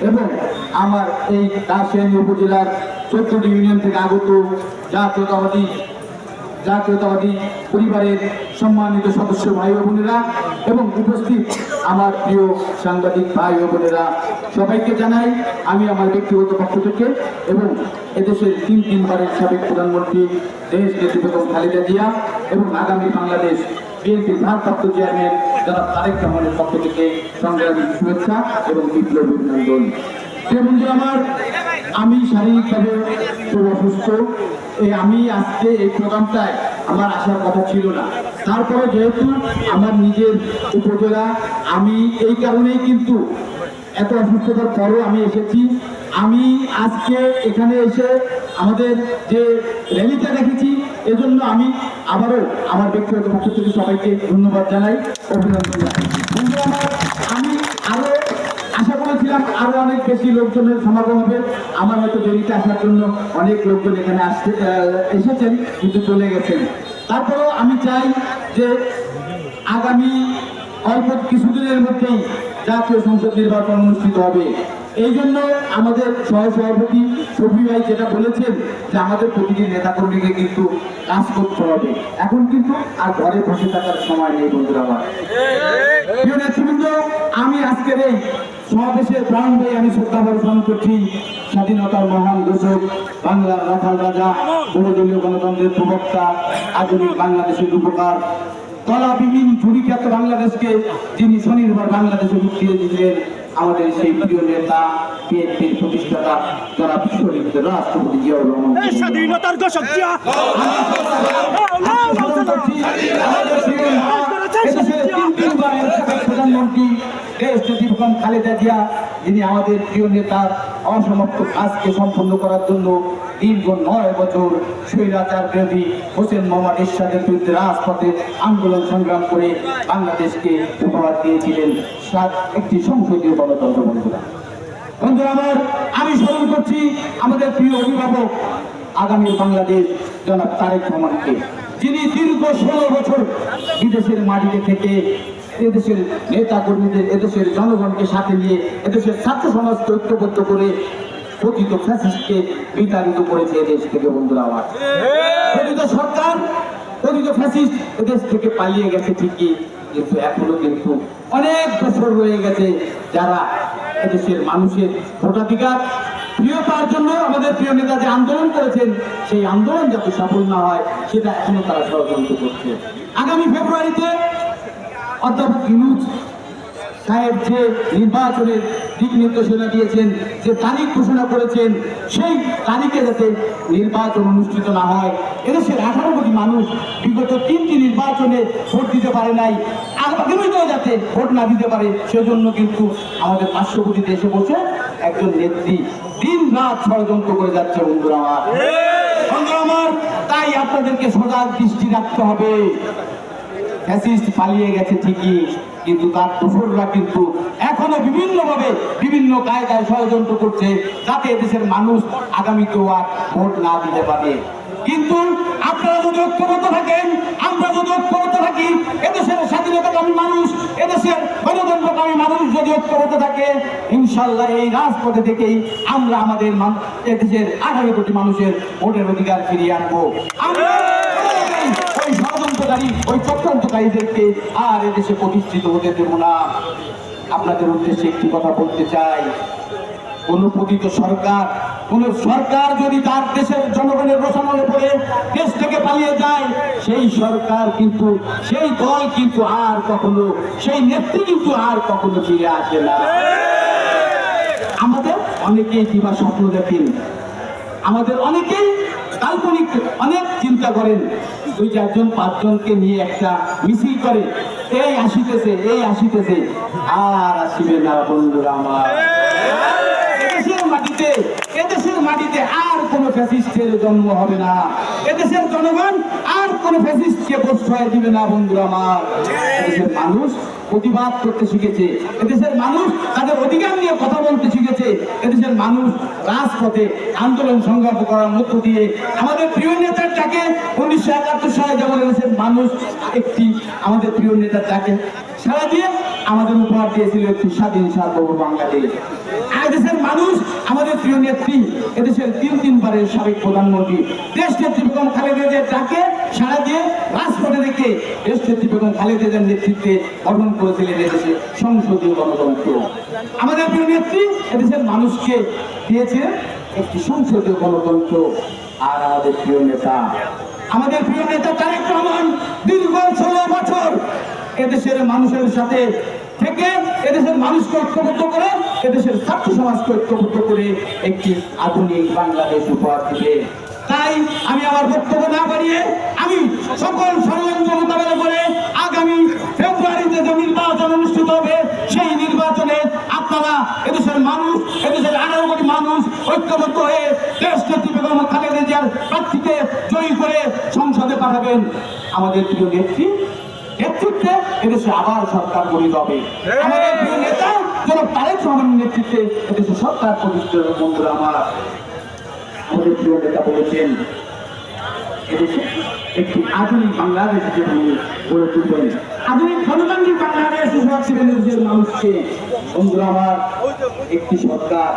এবং আমার এই রাজশাহী উপজেলার চোদ্দটি ইউনিয়ন থেকে আগত জাতীয়তাবাদী জাতীয়তাবাদী পরিবারের সম্মানিত সদস্য ভাই ও বোনেরা এবং উপস্থিত আমার প্রিয় সাংবাদিক ভাই ও বোনেরা, সবাইকে জানাই আমি আমার ব্যক্তিগত পক্ষ থেকে এবং এদেশের তিন তিনবারের সাবেক প্রধানমন্ত্রী দেশ নেত্রী বেগম খালেদা জিয়া এবং আগামী বাংলাদেশ বিএনপির ভারপ্রাপ্ত পক্ষ থেকে শুভেচ্ছা এবং আমি শারীরিকভাবে খুব অসুস্থ। আমি আজকে এই প্রোগ্রামটায় আমার আসার কথা ছিল না। তারপরে যেহেতু আমার নিজের উপজেলা, আমি এই কারণেই কিন্তু এত অসুস্থতার পরেও আমি এসেছি। আমি আজকে এখানে এসে আমাদের যে র্যালিটা দেখেছি এজন্য আমি আবারও আমার ব্যক্তিগত পক্ষ থেকে সবাইকে ধন্যবাদ জানাই, অভিনন্দন আমার আমি আরও আশা করেছিলাম আরও অনেক বেশি লোকজনের সমাগম হবে। আমার হয়তো দেরিতে আসার জন্য অনেক লোকজন এখানে আসতে এসেছেন, কিন্তু চলে গেছেন। তারপরেও আমি চাই যে আগামী অল্প কিছুদিনের মধ্যেই জাতীয় সংসদ নির্বাচন অনুষ্ঠিত হবে। এই জন্য আমাদের সহ সভাপতি শফি ভাই যেটা বলেছেন যে আমাদের প্রতিটি নেতাকর্মীকে কিন্তু কাজ করতে হবে। এখন কিন্তু আর ঘরে বসে থাকার সময় নেই বন্ধুরা আমার। নেতৃবৃন্দ, আমি আজকের এই সমাবেশের প্রাণ দিয়ে আমি শ্রদ্ধা প্রদান করছি স্বাধীনতার মহান দোষক বাংলার রাখাল রাজা, বহুদলীয় গণতন্ত্রের প্রবক্তা, আধুনিক বাংলাদেশের উপকার তলাবিহীন ঝুড়িখ্যাত বাংলাদেশকে যিনি স্বনির্ভর বাংলাদেশে উঠিয়ে দিলেন আমাদের সেই প্রিয় নেতা বিএনপির প্রতিষ্ঠাতা যারা বিশ্বরিত রাষ্ট্রপতি জিয়াউর রহমান স্বাধীনতার ঘোষক জিয়া। প্রধানমন্ত্রী দেশ নেত্রী বেগম খালেদা জিয়া যিনি আমাদের প্রিয় নেতার অসমাপ্ত কাজকে সম্পন্ন করার জন্য দীর্ঘ নয় বছর স্বৈরাচার বিরোধী হোসেন মোহাম্মদ এরশাদের বিরুদ্ধে রাজপথে আন্দোলন সংগ্রাম করে বাংলাদেশকে উপহার দিয়েছিলেন সাত একটি সংসদীয় গণতন্ত্র বন্ধুরা। বন্ধুরা আমার আমি স্মরণ করছি আমাদের প্রিয় অভিভাবক আগামী বাংলাদেশ জনাব তারেক রহমানকে, যিনি দীর্ঘ ষোলো বছর বিদেশের মাটিতে থেকে এদেশের নেতা কর্মীদের এদেশের জনগণকে সাথে নিয়ে এদেশের ছাত্র সমাজকে ঐক্যবদ্ধ করে কথিত ফ্যাসিস্টকে বিতাড়িত করেছে এদেশ থেকে বন্ধুরা আমার। কথিত সরকার কথিত ফ্যাসিস্ট এদেশ থেকে পালিয়ে গেছে ঠিকই, কিন্তু এখনও কিন্তু অনেক বছর রয়ে গেছে যারা এদেশের মানুষের ভোটাধিকার প্রিয়তার জন্য আমাদের প্রিয় নেতা যে আন্দোলন করেছেন, সেই আন্দোলন যাতে সফল না হয়, সেটা এখনও তারা ষড়যন্ত্র করছে। আগামী ফেব্রুয়ারিতে অধ্যাপক ইনুজ সাহেব যে নির্বাচনের দিক নির্দেশনা দিয়েছেন, যে তারিখ ঘোষণা করেছেন, সেই তারিখে যাতে নির্বাচন অনুষ্ঠিত না হয়, এদেশের আঠারো কোটি মানুষ বিগত তিনটি নির্বাচনে ভোট দিতে পারে নাই, আগামীতেও যাতে ভোট না দিতে পারে, সেজন্য কিন্তু আমাদের পাঁচশো পার্শ্ববর্তী দেশে বসে একজন নেত্রী দিন রাত ষড়যন্ত্র করে যাচ্ছে বন্ধুরা আমার। বন্ধুরা আমার তাই আপনাদেরকে সজাগ দৃষ্টি রাখতে হবে। ফ্যাসিস্ট পালিয়ে গেছে ঠিকই কিন্তু তার দোসররা কিন্তু এখনও বিভিন্ন ভাবে বিভিন্ন কায়দায় ষড়যন্ত্র করছে যাতে দেশের মানুষ আগামীতেও আর ভোট না দিতে পারে। কিন্তু আপনারা যদি ঐক্যবদ্ধ থাকেন আমরা স্বাধীনতাকামী মানুষ, এদেশের গণতন্ত্রকামী মানুষ যদি ঐক্যবদ্ধ থাকে ইনশাল্লাহ এই রাজপথে থেকেই আমরা আমাদের এদেশের আঠারো কোটি মানুষের ভোটের অধিকার ফিরিয়ে আনব। ওই ষড়যন্ত্রকারী, ওই চক্রান্তকারীদেরকে আর এদেশে প্রতিষ্ঠিত হতে দেব না। আপনাদের উদ্দেশ্যে একটি কথা বলতে চাই। পতিত সরকার কোন সরকার যদি তার দেশের জনগণের রোশানলে পড়ে, দেশ থেকে পালিয়ে যায়, সেই সরকার কিন্তু, সেই দল কিন্তু আর কখনো, সেই নেত্রী কিন্তু আর কখনো ফিরে আসে না। আমাদের অনেকেই দিবা স্বপ্ন দেখেন। আমাদের অনেকেই কাল্পনিক, অনেক চিন্তা করেন। দুই চারজন, পাঁচজনকে নিয়ে একটা মিছিল করে, এই আসিতেছে এই আসিতেছে, আর আসিবে না বন্ধুরা আমার এদেশের মাটিতে এদেশের মাটিতে আর কোনো ফ্যাসিস্টের জন্ম হবে না। এদেশের জনগণ আর কোন ফ্যাসিস্টকে প্রশ্রয় দিবে না, বন্ধুরা আমার। মানুষ প্রতিবাদ করতে শিখেছে। এদেশের মানুষ তাদের অধিকার নিয়ে কথা বলতে শিখেছে। এদেশের মানুষ রাজপথে আন্দোলন সংগ্রাম করার মধ্য দিয়ে আমাদের প্রিয় নেতার ডাকে উনিশশো একাত্তর সালে যেমন এদেশের মানুষ একটি আমাদের প্রিয় নেতার ডাকে সারা দিয়ে আমাদের উপহার দিয়েছিল একটি স্বাধীন সার্বভৌম বাংলাদেশ। আর দেশের মানুষ আমাদের প্রিয় নেত্রী, এদেশের তিন তিনবারের সাবেক প্রধানমন্ত্রী দেশ নেত্রী বেগম খালেদা ডাকে সারা দিয়ে রাজপথে রেখে দেশ নেত্রী বেগম খালেদা জিয়ার নেতৃত্বে গঠন করেছিলেন এদেশে সংসদীয় গণতন্ত্র। আমাদের প্রিয় নেত্রী এদেশের মানুষকে দিয়েছে একটি সংসদীয় গণতন্ত্র। আর আমাদের প্রিয় নেতা, আমাদের প্রিয় নেতা তারেক রহমান দীর্ঘ ষোলো বছর এদেশের মানুষের সাথে থেকে এদেশের মানুষকে ঐক্যবদ্ধ করে এদেশের ছাত্র সমাজকে ঐক্যবদ্ধ করে একটি আধুনিক বাংলাদেশ উপহার দিবে। তাই আমি আমার বক্তব্য না বাড়িয়ে আমি সকল ষড়যন্ত্র মোকাবেলা করে আগামী ফেব্রুয়ারিতে যে নির্বাচন অনুষ্ঠিত হবে, সেই নির্বাচনে আপনারা এদেশের মানুষ, এদেশের আঠারো কোটি মানুষ ঐক্যবদ্ধ হয়ে দেশ নেত্রী বেগম খালেদা জিয়ার প্রার্থীকে জয়ী করে সংসদে পাঠাবেন। আমাদের প্রিয় নেত্রী, নেতৃত্বে এদেশে আবার সরকার গঠিত হবে। আমাদের প্রিয় নেতা যেন তারেক রহমানের নেতৃত্বে এদেশে সরকার প্রতিষ্ঠিত বন্ধুরা আমার, আমাদের প্রিয় নেতা বলেছেন এদেশে একটি আধুনিক বাংলাদেশ হিসেবে গড়ে তুলবেন। আধুনিক গণতান্ত্রিক বাংলাদেশ হিসেবে মানুষকে। বন্ধুরা আমার, একটি সরকার